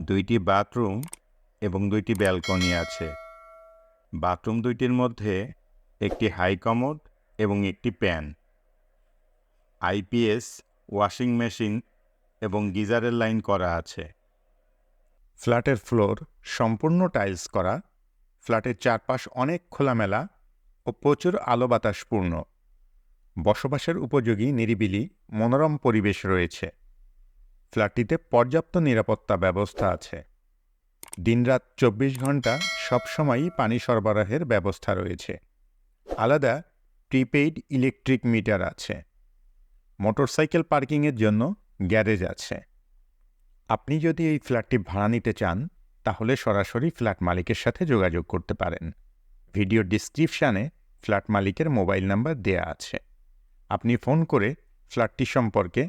দুইটি বাথরুম এবং দুইটি ব্যালকনি আছে। বাথরুম দুইটির মধ্যে একটি হাই কমোড এবং একটি প্যান। আইপিএস, ওয়াশিং মেশিন এবং গিজারের লাইন করা আছে। ফ্ল্যাটের ফ্লোর সম্পূর্ণ টাইলস করা। ফ্ল্যাটের চারপাশ অনেক খোলামেলা ও প্রচুর আলো বাতাসপূর্ণ বসবাসের উপযোগী নিরিবিলি মনোরম পরিবেশ রয়েছে। ফ্ল্যাটটিতে পর্যাপ্ত নিরাপত্তা ব্যবস্থা আছে। দিনরাত চব্বিশ ঘণ্টা সবসময়ই পানি সরবরাহের ব্যবস্থা রয়েছে। আলাদা প্রিপেইড ইলেকট্রিক মিটার আছে। মোটরসাইকেল পার্কিংয়ের জন্য গ্যারেজ আছে। আপনি যদি এই ফ্ল্যাটটি ভাড়া নিতে চান, তাহলে সরাসরি ফ্ল্যাট মালিকের সাথে যোগাযোগ করতে পারেন। ভিডিও ডিসক্রিপশানে ফ্ল্যাট মালিকের মোবাইল নাম্বার দেয়া আছে। আপনি ফোন করে ফ্ল্যাটটি সম্পর্কে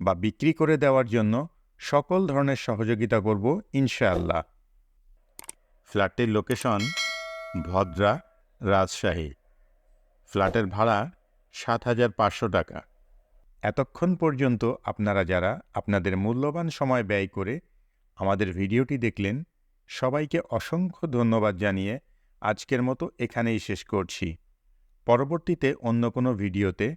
বা বিক্রি করে দেওয়ার জন্য সকল ধরনের সহযোগিতা করব, ইনশাআল্লাহ। ফ্ল্যাটের লোকেশন ভদ্রা রাজশাহী। ফ্ল্যাটের ভাড়া সাত হাজার পাঁচশো টাকা। এতক্ষণ পর্যন্ত আপনারা যারা আপনাদের মূল্যবান সময় ব্যয় করে আমাদের ভিডিওটি দেখলেন, সবাইকে অসংখ্য ধন্যবাদ জানিয়ে আজকের মতো এখানেই শেষ করছি। পরবর্তীতে অন্য কোনো ভিডিওতে